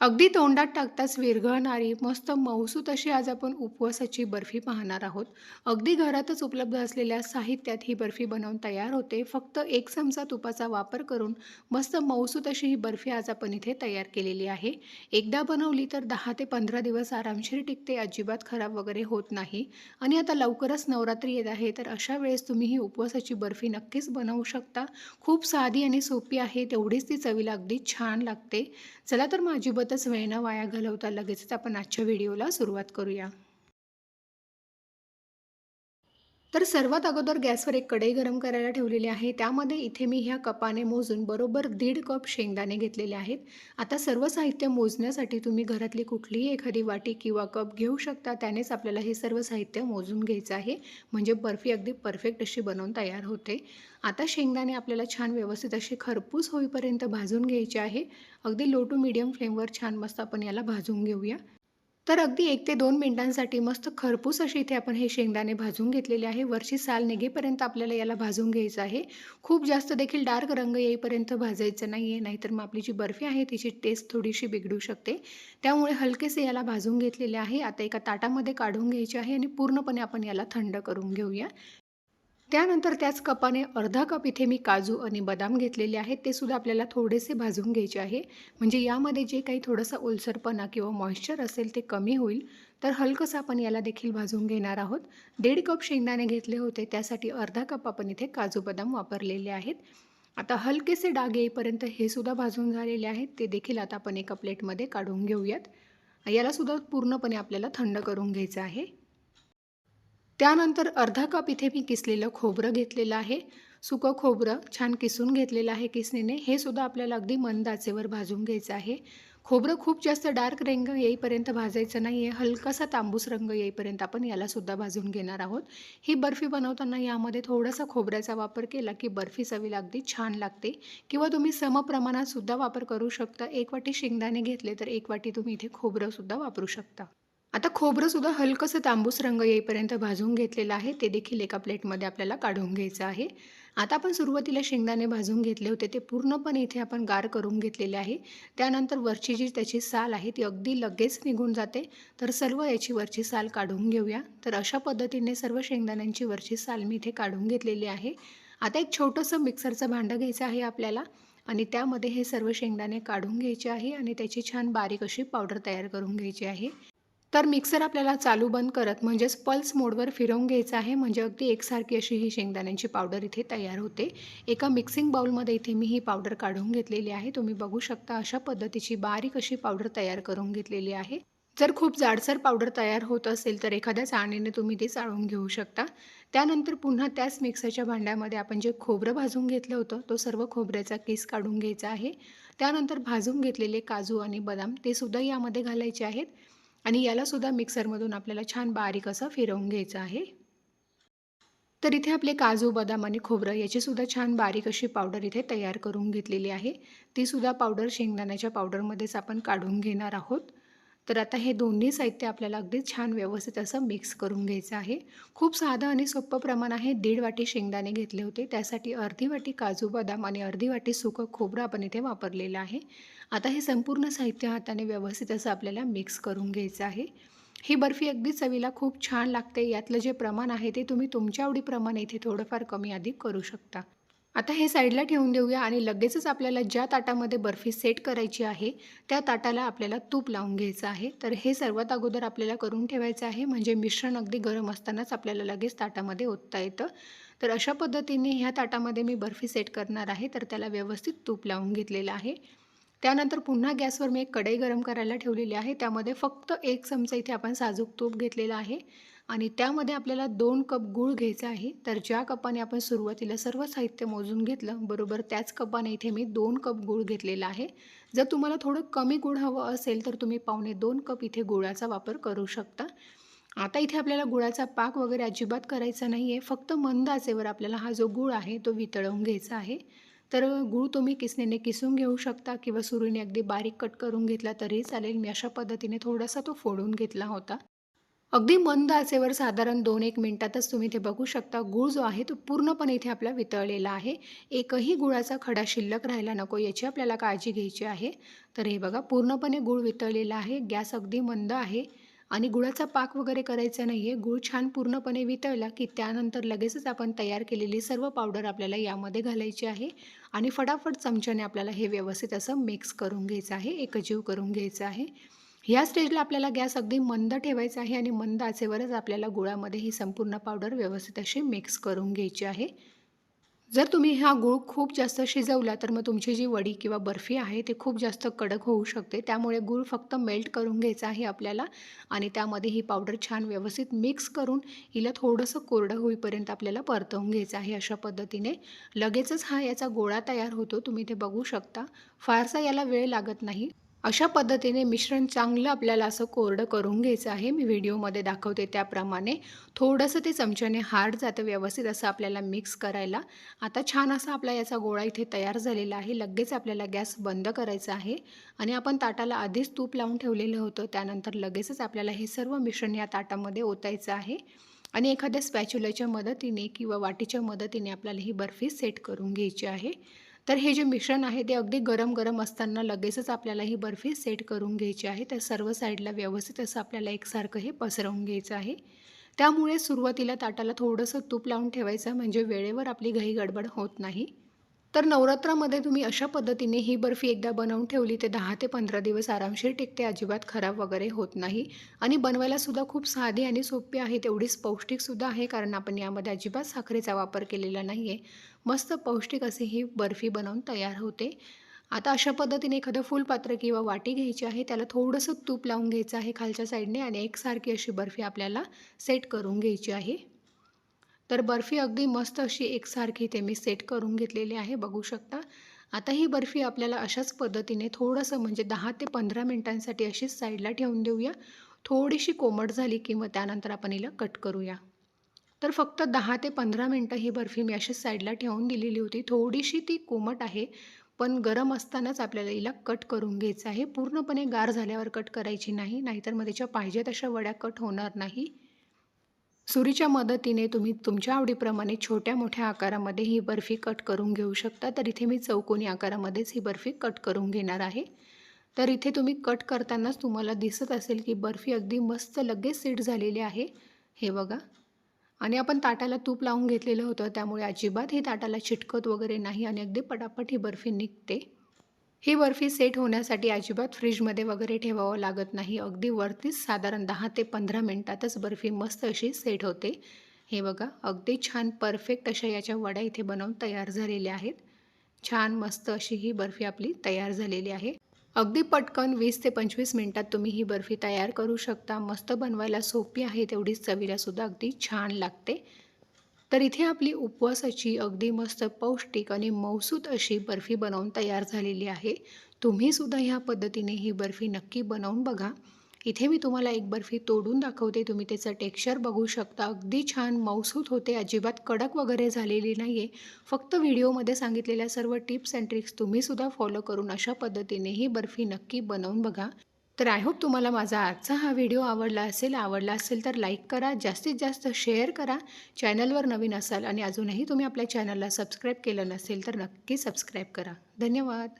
अगदी तोंडात टाकताच विरघळणारी मस्त मऊसूत अशी आज आपण उपवासाची बर्फी पाहणार आहोत. अगदी घरातच उपलब्ध असलेल्या साहित्यात ही बर्फी बनवून तयार होते. फक्त एक चमचा तुपाचा वापर करून मस्त मऊसूत अशी ही बर्फी आज आपण इथे तयार केलेली आहे. एकदा बनवली तर दहा ते पंधरा दिवस आरामशीर टिकते अजिबात खराब वगैरे होत नाही. आणि आता लवकरच नवरात्री येत आहे तर अशा वेळेस तुम्ही ही उपवासाची बर्फी नक्कीच बनवू शकता. खूप साधी आणि सोपी आहे तेवढीच ती चवीला अगदी छान लागते. चला तर मग अजिबातच वेळ न वाया घालवता लगेचच आपण आजच्या व्हिडिओला सुरुवात करूया. तर सर्वात अगोदर गॅसवर एक कढई गरम करायला ठेवलेली आहे. त्यामध्ये इथे मी ह्या कपाने मोजून बरोबर दीड कप शेंगदाणे घेतलेले आहेत. आता सर्व साहित्य मोजण्यासाठी तुम्ही घरातली कुठलीही एखादी वाटी किंवा कप घेऊ शकता. त्यानेच आपल्याला हे सर्व साहित्य मोजून घ्यायचं आहे. म्हणजे बर्फी अगदी परफेक्ट अशी बनवून तयार होते. आता शेंगदाणे आपल्याला छान व्यवस्थित असे खरपूस होईपर्यंत भाजून घ्यायचे आहे. अगदी लो टू मिडियम फ्लेमवर छान मस्त आपण याला भाजून घेऊया. तर अगदी एक ते दोन मिनिटांसाठी मस्त खरपूस अशी इथे आपण हे शेंगदाणे भाजून घेतलेले आहे. वरची साल निघेपर्यंत आपल्याला याला भाजून घ्यायचं आहे. खूप जास्त देखील डार्क रंग येईपर्यंत भाजायचं नाही आहे नाहीतर मग आपली जी बर्फी आहे तिची टेस्ट थोडीशी बिघडू शकते. त्यामुळे हलकेसे याला भाजून घेतलेले आहे. आता एका ताटामध्ये काढून घ्यायचे आहे आणि पूर्णपणे आपण याला थंड करून घेऊया. त्यानंतर त्याच कपाने अर्धा कप इथे मी काजू आणि बदाम घेतलेले आहेत. ते सुद्धा आपल्याला थोडेसे भाजून घ्यायचे आहे. म्हणजे यामध्ये जे काही थोडंसं ओलसरपणा किंवा मॉइश्चर असेल ते कमी होईल तर हलकंसं आपण याला देखील भाजून घेणार आहोत. दीड कप शेंगदाणे घेतले होते त्यासाठी अर्धा कप आपण इथे काजू बदाम वापरलेले आहेत. आता हलकेसे डाग येईपर्यंत हे सुद्धा भाजून झालेले आहेत. ते देखील आता आपण एका प्लेटमध्ये काढून घेऊयात. यालासुद्धा पूर्णपणे आपल्याला थंड करून घ्यायचं आहे. त्यानंतर अर्धा कप इथे मी किसलेलं खोबरं घेतलेलं आहे. सुकं खोबरं छान किसून घेतलेलं आहे किसणीने. हे सुद्धा आपल्याला अगदी मंद आचेवर भाजून घ्यायचं आहे. खोबरं खूप जास्त डार्क रंग येईपर्यंत भाजायचं नाही आहे हलकासा तांबूस रंग येईपर्यंत आपण यालासुद्धा भाजून घेणार आहोत. ही बर्फी बनवताना यामध्ये थोडासा खोबऱ्याचा वापर केला की बर्फी चवीला अगदी छान लागते. किंवा तुम्ही समप्रमाणात सुद्धा वापर करू शकता. एक वाटी शेंगदाणे घेतले तर एक वाटी तुम्ही इथे खोबरंसुद्धा वापरू शकता. आता खोबरंसुद्धा हलकंसं तांबूस रंग येईपर्यंत भाजून घेतलेलं आहे. ते देखील एका प्लेटमध्ये आपल्याला काढून घ्यायचं आहे. आता आपण सुरुवातीला शेंगदाणे भाजून घेतले होते. ते पूर्णपणे इथे आपण गार करून घेतलेले आहे. त्यानंतर वरची जी त्याची साल आहे ती अगदी लगेच निघून जाते. तर सर्व याची वरची साल काढून घेऊया. तर अशा पद्धतीने सर्व शेंगदाण्यांची वरची साल मी इथे काढून घेतलेली आहे. आता एक छोटंसं मिक्सरचं भांडं घ्यायचं आहे आपल्याला. आणि त्यामध्ये हे सर्व शेंगदाणे काढून घ्यायचे आहे. आणि त्याची छान बारीक अशी पावडर तयार करून घ्यायची आहे. तर मिक्सर आपल्याला चालू बंद करत म्हणजेच पल्स मोडवर फिरवून घ्यायचं आहे. म्हणजे अगदी एकसारखी अशी ही शेंगदाण्यांची पावडर इथे तयार होते. एका मिक्सिंग बाउलमध्ये इथे मी ही पावडर काढून घेतलेली आहे. तुम्ही बघू शकता अशा पद्धतीची बारीक अशी पावडर तयार करून घेतलेली आहे. जर खूप जाडसर पावडर तयार होत असेल तर एखाद्या चाळणीने तुम्ही ती चाळून घेऊ शकता. त्यानंतर पुन्हा त्याच मिक्सरच्या भांड्यामध्ये आपण जे खोबरं भाजून घेतलं होतं तो सर्व खोबऱ्याचा केस काढून घ्यायचा आहे. त्यानंतर भाजून घेतलेले काजू आणि बदाम ते सुद्धा यामध्ये घालायचे आहेत. आणि यालासुद्धा मिक्सरमधून आपल्याला छान बारीक असं फिरवून घ्यायचं आहे. तर इथे आपले काजू बदाम आणि खोबरं याचीसुद्धा छान बारीक अशी पावडर इथे तयार करून घेतलेली आहे. तीसुद्धा पावडर शेंगदाण्याच्या पावडरमध्येच आपण काढून घेणार आहोत. तर आता हे दोन्ही साहित्य आपल्याला अगदी छान व्यवस्थित असं मिक्स करून घ्यायचं आहे. खूप साधं आणि सोपं प्रमाण आहे दीड वाटी शेंगदाणे घेतले होते. त्यासाठी अर्धी वाटी काजू बदाम आणि अर्धी वाटी सुकं खोबरं आपण इथे वापरलेलं आहे. आता हे संपूर्ण साहित्य हाताने व्यवस्थित असं आपल्याला मिक्स करून घ्यायचं आहे. ही बर्फी अगदी चवीला खूप छान लागते. यातलं जे प्रमाण आहे ते तुम्ही तुमच्या आवडीप्रमाणे इथे थोडंफार कमी अधिक करू शकता. आता हे साईडला ठेवून देऊया आणि लगेचच आपल्याला ज्या ताटामध्ये बर्फी सेट करायची आहे त्या ताटाला आपल्याला तूप लावून घ्यायचं आहे. तर हे सर्वात अगोदर आपल्याला करून ठेवायचं आहे म्हणजे मिश्रण अगदी गरम असतानाच आपल्याला लगेच ताटामध्ये ओतता येतं. तर अशा पद्धतीने ह्या ताटामध्ये मी बर्फी सेट करणार आहे तर त्याला व्यवस्थित तूप लावून घेतलेलं आहे. त्यानंतर पुन्हा गॅसवर मी एक कढई गरम करायला ठेवलेली आहे त्यामध्ये फक्त एक चमचा इथे आपण साजूक तूप घेतलेला आहे. आणि त्यामध्ये आपल्याला दोन कप गूळ घ्यायचा आहे. तर ज्या कपाने आपण सुरुवातीला सर्व साहित्य मोजून घेतलं बरोबर त्याच कपाने इथे मी दोन कप गूळ घेतलेला आहे. जर तुम्हाला थोडं कमी गूळ हवं असेल तर तुम्ही पावणे दोन कप इथे गुळाचा वापर करू शकता. आता इथे आपल्याला गुळाचा पाक वगैरे अजिबात करायचा नाही आहे फक्त मंद आचेवर आपल्याला हा जो गूळ आहे तो वितळवून घ्यायचा आहे. तर गूळ तुम्ही किसणीने किसून घेऊ शकता किंवा सुरीने अगदी बारीक कट करून घेतला तरी चालेल. मी अशा पद्धतीने थोडासा तो फोडून घेतला होता. अगदी मंद आचेवर साधारण दोन एक मिनटातच तुम्ही इथे बघू शकता गूळ जो आहे तो पूर्णपणे इथे आपला वितळलेला आहे. एकही गुळाचा खडा शिल्लक राहायला नको याची आपल्याला काळजी घ्यायची आहे. तर हे बघा पूर्णपणे गूळ वितळलेला आहे गॅस अगदी मंद आहे आणि गुळाचा पाक वगैरे करायचा नाही आहे गूळ छान पूर्णपणे वितळला की त्यानंतर लगेचच आपण तयार केलेली सर्व पावडर आपल्याला यामध्ये घालायची आहे आणि फटाफट चमच्याने आपल्याला हे व्यवस्थित असं मिक्स करून घ्यायचं आहे एकजीव करून घ्यायचं आहे. ह्या स्टेजला आपल्याला गॅस अगदी मंद ठेवायचा आहे आणि मंद आचेवरच आपल्याला गुळामध्ये ही संपूर्ण पावडर व्यवस्थित अशी मिक्स करून घ्यायची आहे. जर तुम्ही हा गूळ खूप जास्त शिजवला तर मग तुमची जी वडी किंवा बर्फी आहे ती खूप जास्त कडक होऊ शकते. त्यामुळे गूळ फक्त मेल्ट करून घ्यायचा आहे आपल्याला आणि त्यामध्ये ही पावडर छान व्यवस्थित मिक्स करून हिला थोडंसं कोरडं होईपर्यंत आपल्याला परतवून घ्यायचं आहे अशा पद्धतीने. लगेचच हा याचा गोळा तयार होतो तुम्ही ते बघू शकता. फारसा याला वेळ लागत नाही. अशा पद्धतीने मिश्रण चांगलं आपल्याला असं कोरडं करून घ्यायचं आहे. मी व्हिडिओमध्ये दाखवते त्याप्रमाणे. थोडंसं ते चमच्याने हार्ड जातं व्यवस्थित असं आपल्याला मिक्स करायला. आता छान असा आपला याचा गोळा इथे तयार झालेला आहे. लगेच आपल्याला गॅस बंद करायचा आहे. आणि आपण ताटाला आधीच तूप लावून ठेवलेलं होतं. त्यानंतर लगेचच आपल्याला हे सर्व मिश्रण या ताटामध्ये ओतायचं आहे. आणि एखाद्या स्पॅच्युलाच्या मदतीने किंवा वाटीच्या मदतीने आपल्याला ही बर्फी सेट करून घ्यायची आहे. तर हे जे मिश्रण आहे ते अगदी गरम गरम असताना लगेचच आपल्याला ही बर्फी सेट करून घ्यायची आहे. तर सर्व साईडला व्यवस्थित असं आपल्याला एकसारखं हे पसरवून घ्यायचं आहे. त्यामुळे सुरुवातीला ताटाला थोडंसं तूप लावून ठेवायचं म्हणजे वेळेवर आपली घाई गडबड होत नाही. तर नवरात्रामध्ये तुम्ही अशा पद्धतीने ही बर्फी एकदा बनवून ठेवली ते दहा ते पंधरा दिवस आरामशीर टिकते अजिबात खराब वगैरे होत नाही. आणि बनवायलासुद्धा खूप साधी आणि सोपी आहे तेवढीच पौष्टिकसुद्धा आहे कारण आपण यामध्ये अजिबात साखरेचा वापर केलेला नाही आहे मस्त पौष्टिक अशी ही बर्फी बनवून तयार होते. आता अशा पद्धतीने एखादं फुलपात्र किंवा वाटी घ्यायची आहे त्याला थोडंसं तूप लावून घ्यायचं आहे खालच्या साईडने आणि एकसारखी अशी बर्फी आपल्याला सेट करून घ्यायची आहे. तर बर्फी अगदी मस्त अशी एकसारखी ते मी सेट करून घेतलेली आहे बघू शकता. आता ही बर्फी आपल्याला अशाच पद्धतीने थोडंसं म्हणजे दहा ते पंधरा मिनटांसाठी अशीच साईडला ठेवून देऊया. थोडीशी कोमट झाली किंवा त्यानंतर आपण हिला कट करूया. तर फक्त दहा ते पंधरा मिनटं ही बर्फी मी अशीच साईडला ठेवून दिलेली होती. थोडीशी ती कोमट आहे पण गरम असतानाच आपल्याला हिला कट करून घ्यायचं आहे. पूर्णपणे गार झाल्यावर कट करायची नाही नाहीतर मग त्याच्या पाहिजे तशा वड्या कट होणार नाही. सुरीच्या मदतीने तुम्ही तुमच्या आवडीप्रमाणे छोट्या मोठ्या आकारामध्ये ही बर्फी कट करून घेऊ शकता. तर इथे मी चौकोनी आकारामध्येच ही बर्फी कट करून घेणार आहे. तर इथे तुम्ही कट करतानाच तुम्हाला दिसत असेल की बर्फी अगदी मस्त लगेच सीट झालेली आहे. हे बघा. आणि आपण ताटाला तूप लावून घेतलेलं होतं त्यामुळे अजिबात ही ताटाला चिटकत वगैरे नाही आणि अगदी पटापट ही बर्फी निघते. ही बर्फी सेट होण्यासाठी अजिबात फ्रीजमध्ये वगैरे ठेवावं लागत नाही. अगदी वरतीच साधारण दहा ते पंधरा मिनटातच बर्फी मस्त अशी सेट होते. हे बघा अगदी छान परफेक्ट अशा याच्या वड्या इथे बनवून तयार झालेल्या आहेत. छान मस्त अशी ही बर्फी आपली तयार झालेली आहे. अगदी पटकन वीस ते पंचवीस मिनटात तुम्ही ही बर्फी तयार करू शकता. मस्त बनवायला सोपी आहे तेवढीच चवीलासुद्धा अगदी छान लागते. तर इथे आपली उपवासाची अगदी मस्त पौष्टिक आणि मौसूत अशी बर्फी बनवून तयार झालेली आहे. तुम्हीसुद्धा ह्या पद्धतीने ही बर्फी नक्की बनवून बघा. इथे मी तुम्हाला एक बर्फी तोडून दाखवते. तुम्ही त्याचं टेक्स्चर बघू शकता. अगदी छान मौसूत होते. अजिबात कडक वगैरे झालेली नाही आहे फक्त व्हिडिओमध्ये सांगितलेल्या सर्व टिप्स अँड ट्रिक्स तुम्हीसुद्धा फॉलो करून अशा पद्धतीने ही बर्फी नक्की बनवून बघा. तर आय होप तुम्हाला माझा आजचा हा व्हिडिओ आवडला असेल. आवडला असेल तर लाईक करा. जास्तीत जास्त शेअर करा. चॅनलवर नवीन असाल आणि अजूनही तुम्ही आपल्या चॅनलला सबस्क्राईब केलं नसेल तर नक्की सबस्क्राईब करा. धन्यवाद.